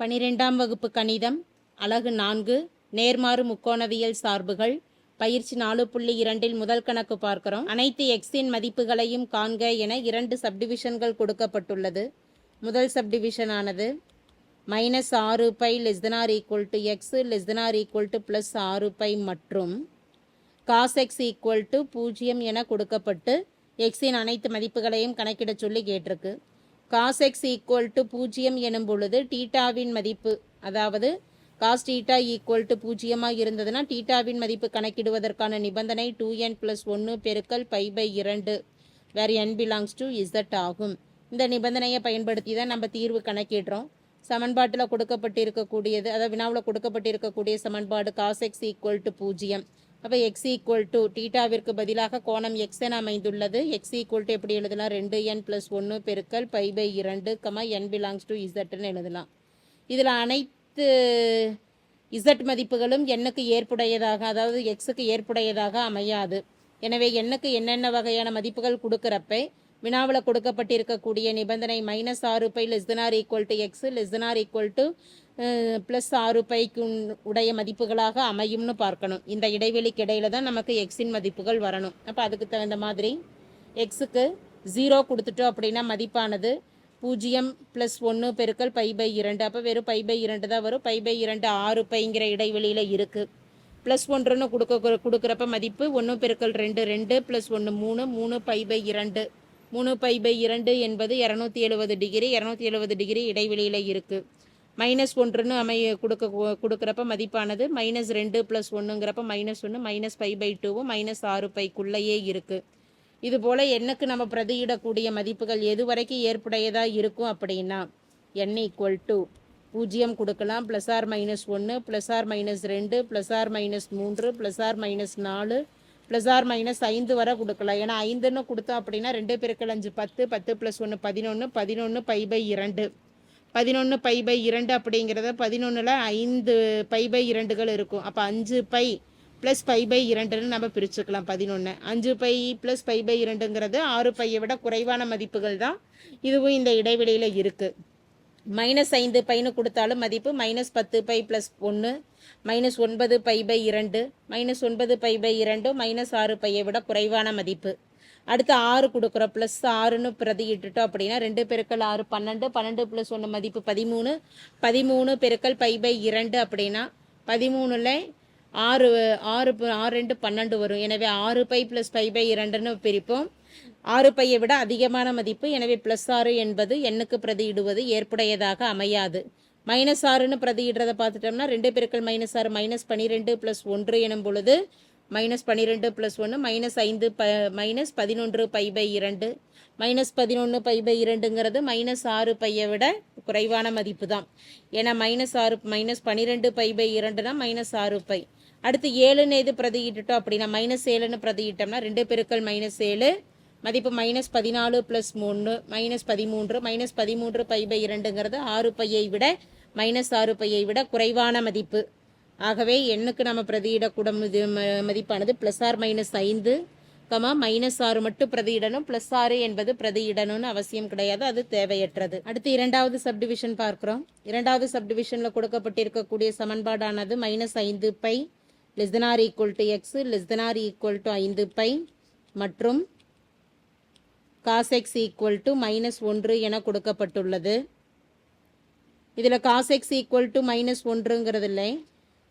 பனிரெண்டாம் வகுப்பு கணிதம் அலகு நான்கு நேர்மாறு முக்கோணவியல் சார்புகள் பயிற்சி நாலு புள்ளி இரண்டில் முதல் கணக்கு பார்க்கிறோம். அனைத்து எக்ஸின் மதிப்புகளையும் காண்க என இரண்டு சப்டிவிஷன்கள் கொடுக்கப்பட்டுள்ளது. முதல் சப்டிவிஷன் ஆனது மைனஸ் ஆறு pi less than or equal to x less than or equal to plus ஆறு பை மற்றும் காஸ் எக்ஸ் ஈக்குவல் டு பூஜ்ஜியம் என கொடுக்கப்பட்டு எக்ஸின் அனைத்து மதிப்புகளையும் கணக்கிட சொல்லி கேட்டிருக்கு. காஸ் எக்ஸ் ஈக்குவல் டு பூஜ்ஜியம் எனும் பொழுது டீட்டாவின் மதிப்பு அதாவது காஸ் டீட்டா ஈக்குவல் டு பூஜ்ஜியமாக இருந்ததுன்னா டீட்டாவின் மதிப்பு கணக்கிடுவதற்கான நிபந்தனை டூ என் ப்ளஸ் ஒன்று பெருக்கல் பை பை இரண்டு where n belongs to Z ஆகும். இந்த நிபந்தனையை பயன்படுத்தி தான் நம்ம தீர்வு கணக்கிடுறோம். சமன்பாட்டில் கொடுக்கப்பட்டிருக்கக்கூடியது அதாவது வினாவில் கொடுக்கப்பட்டிருக்கக்கூடிய சமன்பாடு காஸ் எக்ஸ் ஈக்குவல் டு பூஜ்ஜியம். அப்போ எக்ஸ் ஈக்குவல் டு டீட்டாவிற்கு பதிலாக கோணம் எக்ஸ் என அமைந்துள்ளது. எக்ஸ் ஈக்குவல் டு எப்படி எழுதலாம்? ரெண்டு என் ப்ளஸ் ஒன்று பெருக்கல் பை பை இரண்டு கமா என் பிலாங்ஸ் டு இசட்னு எழுதலாம். இதில் அனைத்து இசட் மதிப்புகளும் எண்ணுக்கு ஏற்புடையதாக அதாவது எக்ஸுக்கு ஏற்புடையதாக அமையாது. எனவே எண்ணுக்கு என்னென்ன வகையான மதிப்புகள் கொடுக்குறப்ப வினாவில் கொடுக்கப்பட்டிருக்கக்கூடிய நிபந்தனை மைனஸ் ஆறு pi less or equal to x less or equal to plus ஆறு பைக்கு உடைய மதிப்புகளாக அமையும்னு பார்க்கணும். இந்த இடைவெளிக்கு இடையில தான் நமக்கு எக்ஸின் மதிப்புகள் வரணும். அப்போ அதுக்கு தகுந்த மாதிரி எக்ஸுக்கு ஜீரோ கொடுத்துட்டோம் அப்படின்னா மதிப்பானது பூஜ்ஜியம் ப்ளஸ் ஒன்று பெருக்கல் பை பை இரண்டு. அப்போ வெறும் பை பை இரண்டு தான் வரும். பை பை இரண்டு ஆறு பைங்கிற இடைவெளியில் இருக்குது ப்ளஸ் ஒன்றுன்னு கொடுக்க கொடுக்குறப்ப மதிப்பு ஒன்று பெருக்கல் ரெண்டு ரெண்டு ப்ளஸ் ஒன்று மூணு மூணு பை பை இரண்டு. மூணு பை பை இரண்டு என்பது இரநூத்தி எழுபது டிகிரி இரநூத்தி எழுபது டிகிரி இடைவெளியில் இருக்குது மைனஸ் ஒன்றுன்னு அமைய கொடுக்க கொடுக்குறப்ப மதிப்பானது மைனஸ் ரெண்டு ப்ளஸ் ஒன்றுங்கிறப்ப மைனஸ் ஒன்று மைனஸ் ஃபைவ் பை டூவும் மைனஸ் ஆறு பைக்குள்ளேயே இருக்குது இதுபோல் எண்ணுக்கு நம்ம பிரதியிடக்கூடிய மதிப்புகள் எது வரைக்கும் ஏற்புடையதாக இருக்கும் அப்படின்னா என் ஈக்குவல் டு பூஜ்ஜியம் கொடுக்கலாம் ப்ளஸ் ஆர் மைனஸ் ஒன்று ப்ளஸ் ஆர் மைனஸ் ரெண்டு ப்ளஸ் ஆர் மைனஸ் மூன்று ப்ளஸ் ஆர் மைனஸ் நாலு ப்ளஸ் ஆர் மைனஸ் ஐந்து வரை கொடுக்கலாம். ஏன்னா ஐந்துன்னு கொடுத்தோம் அப்படின்னா ரெண்டு பெருக்கள் அஞ்சு பத்து பத்து ப்ளஸ் ஒன்று பதினொன்று பதினொன்று பை பை இரண்டு. பதினொன்று பை பை இரண்டு அப்படிங்கிறத பதினொன்றில் ஐந்து பை பை இரண்டுகள் இருக்கும். அப்போ அஞ்சு பை ப்ளஸ் பை பை இரண்டுன்னு நம்ம பிரிச்சுக்கலாம் பதினொன்று அஞ்சு பை ப்ளஸ் பை பை இரண்டுங்கிறது ஆறு பையை விட குறைவான மதிப்புகள் தான். இதுவும் இந்த இடைவெளியில் இருக்குது மைனஸ் ஐந்து பைன்னு கொடுத்தாலும் மதிப்பு மைனஸ் பத்து பை ப்ளஸ் ஒன்று மைனஸ் ஒன்பது பை பை இரண்டு மைனஸ் ஒன்பது பை பை இரண்டு மைனஸ் ஆறு பையை விட குறைவான மதிப்பு. அடுத்து ஆறு கொடுக்குறோம் ப்ளஸ் ஆறுன்னு பிரதியிட்டுட்டோம் அப்படின்னா ரெண்டு பெருக்கள் ஆறு பன்னெண்டு பன்னெண்டு ப்ளஸ் ஒன்று மதிப்பு பதிமூணு பதிமூணு பெருக்கல் பை பை இரண்டு அப்படின்னா பதிமூணில் ஆறு ஆறு ஆறு ரெண்டு பன்னெண்டு வரும். எனவே ஆறு பை ப்ளஸ் பை பை இரண்டுன்னு பிரிப்போம். ஆறு பையை விட அதிகமான மதிப்பு. எனவே ப்ளஸ் ஆறு என்பது எண்ணுக்கு பிரதியிடுவது ஏற்புடையதாக அமையாது. மைனஸ் ஆறுன்னு பிரதியிடுறத பார்த்துட்டோம்னா ரெண்டு பெருக்கள் மைனஸ் ஆறு மைனஸ் பன்னிரெண்டு ப்ளஸ் ஒன்று எனும் பொழுது மைனஸ் பன்னிரெண்டு ப்ளஸ் ஒன்று மைனஸ் ஐந்து ப மைனஸ் பதினொன்று பை பை இரண்டு. மைனஸ் பதினொன்று பை பை இரண்டுங்கிறது மைனஸ் ஆறு பையை விட குறைவான மதிப்பு தான். ஏன்னா மைனஸ் ஆறு மைனஸ் பன்னிரெண்டு பை பை இரண்டுனா மைனஸ் ஆறு பை. அடுத்து ஏழுன்னு எது பிரதியிட்டுட்டோம் அப்படின்னா மைனஸ் ஏழுன்னு பிரதியிட்டோம்னா ரெண்டு பெருக்கள் மைனஸ் ஏழு மதிப்பு மைனஸ் பதினாலு ப்ளஸ் மூணு மைனஸ் பதிமூன்று மைனஸ் பதிமூன்று பை பை இரண்டுங்கிறது ஆறு பையை விட மைனஸ் ஆறு பையை விட குறைவான மதிப்பு. ஆகவே எண்ணுக்கு நம்ம பிரதியிடக்கூடும் இது மதிப்பானது ப்ளஸ் ஆர் மைனஸ் ஐந்து கமா மைனஸ் ஆறு மட்டும் பிரதியிடணும் ப்ளஸ் ஆறு என்பது பிரதியிடணும்னு அவசியம் கிடையாது அது தேவையற்றது. அடுத்து இரண்டாவது சப்டிவிஷன் பார்க்குறோம். இரண்டாவது சப்டிவிஷனில் கொடுக்கப்பட்டிருக்கக்கூடிய சமன்பாடானது மைனஸ் ஐந்து pi less than or equal to x less than or equal to ஐந்து பை மற்றும் cos x equal to minus ஒன்று என கொடுக்கப்பட்டுள்ளது. இதில் cos x equal to minus ஒன்றுங்கிறது இல்லை.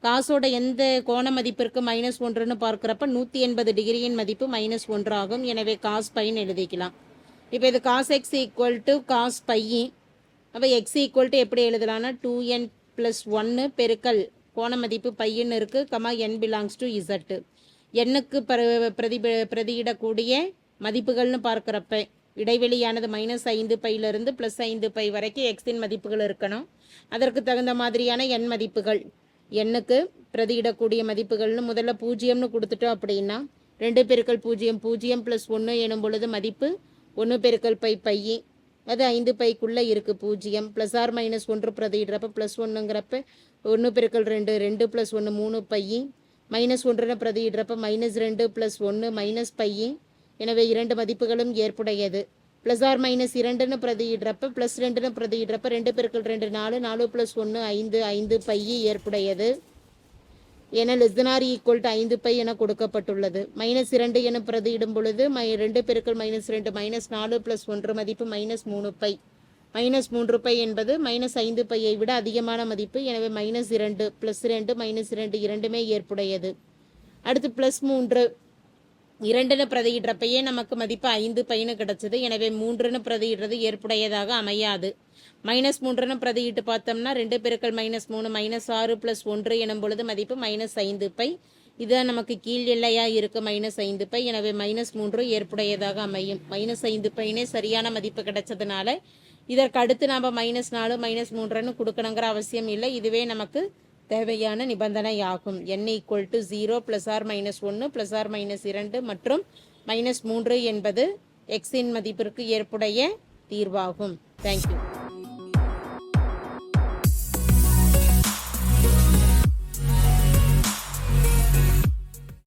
காசோட எந்த கோண மதிப்பிற்கு மைனஸ் ஒன்றுன்னு பார்க்குறப்ப நூற்றி எண்பது டிகிரியின் மதிப்பு மைனஸ் ஒன்று ஆகும். எனவே காஸ் பைன்னு எழுதிக்கலாம். இப்போ இது cos x equal to cos pi அப்போ எக்ஸ் ஈக்குவல் டு எப்படி எழுதலாம்னா டூ என் ப்ளஸ் ஒன்று பெருக்கல் கோண மதிப்பு பையன்னு இருக்குது comma n belongs to Z எண்ணுக்கு பிரதி பிரதியிடக்கூடிய மதிப்புகள்னு பார்க்குறப்ப இடைவெளியானது மைனஸ் ஐந்து பையிலிருந்து ப்ளஸ் ஐந்து பை வரைக்கும் எக்ஸின் மதிப்புகள் இருக்கணும். அதற்கு தகுந்த மாதிரியான எண் மதிப்புகள். எண்ணுக்கு பிரதியிடக்கூடிய மதிப்புகள்னு முதல்ல பூஜ்ஜியம்னு கொடுத்துட்டோம் அப்படின்னா ரெண்டு பெருக்கள் பூஜ்ஜியம் பூஜ்ஜியம் ப்ளஸ் ஒன்று எனும் பொழுது மதிப்பு ஒன்று பெருக்கள் பை பையி அது ஐந்து பைக்குள்ளே இருக்குது பூஜ்ஜியம். ப்ளஸ் ஆர் மைனஸ் ஒன்று பிரதியிடுறப்ப ப்ளஸ் ஒன்றுங்கிறப்ப ஒன்று பெருக்கள் ரெண்டு ரெண்டு ப்ளஸ் ஒன்று மூணு பையி மைனஸ் ஒன்றுன்னு பிரதியிடுறப்ப மைனஸ் ரெண்டு ப்ளஸ் ஒன்று மைனஸ் பையி எனவே இரண்டு மதிப்புகளும் ஏற்புடையது. ப்ளஸ் ஆர் மைனஸ் இரண்டுன்னு பிரதியிடுறப்ப ப்ளஸ் ரெண்டுன்னு பிரதியிடுறப்ப ரெண்டு பெருக்கள் ரெண்டு நாலு நாலு ப்ளஸ் ஒன்று ஐந்து ஐந்து பை ஏற்புடையது. என less than or equal to ஐந்து பை என கொடுக்கப்பட்டுள்ளது. மைனஸ் இரண்டு என பிரதியிடும் பொழுது மை ரெண்டு பெருக்கள் மைனஸ் ரெண்டு மைனஸ் நாலு ப்ளஸ் ஒன்று மதிப்பு மைனஸ் மூணு பை. மைனஸ் மூன்று பை என்பது மைனஸ் ஐந்து பையை விட அதிகமான மதிப்பு. எனவே மைனஸ் இரண்டு ப்ளஸ் ரெண்டு மைனஸ் இரண்டு இரண்டுமே ஏற்புடையது. அடுத்து ப்ளஸ் மூன்று. இரண்டுன்னு பிரதியிடுறப்பையே நமக்கு மதிப்பு ஐந்து பையனு கிடைச்சது. எனவே மூன்றுன்னு பிரதியிடுறது ஏற்புடையதாக அமையாது. மைனஸ் மூன்றுன்னு பிரதியிட்டு பார்த்தோம்னா ரெண்டு பெருக்கள் மைனஸ் மூணு மைனஸ் ஆறு ப்ளஸ் ஒன்று எனும் பொழுது மதிப்பு மைனஸ் ஐந்து பை. இதுதான் நமக்கு கீழ் எல்லையா இருக்கு மைனஸ் ஐந்து பை. எனவே மைனஸ் மூன்று ஏற்புடையதாக அமையும். மைனஸ் ஐந்து பையனே சரியான மதிப்பு கிடைச்சதுனால இதற்கு அடுத்து நாம் மைனஸ் நாலு மைனஸ் மூன்றுன்னு கொடுக்கணுங்கிற அவசியம் இல்லை. இதுவே நமக்கு தேவையான நிபந்தனை ஆகும் equal to zero plus or minus ஒன்று ப்ளஸ் ஆர் மைனஸ் இரண்டு மற்றும் மைனஸ் மூன்று என்பது எக்ஸின் மதிப்பிற்கு ஏற்புடைய தீர்வாகும். தேங்க்யூ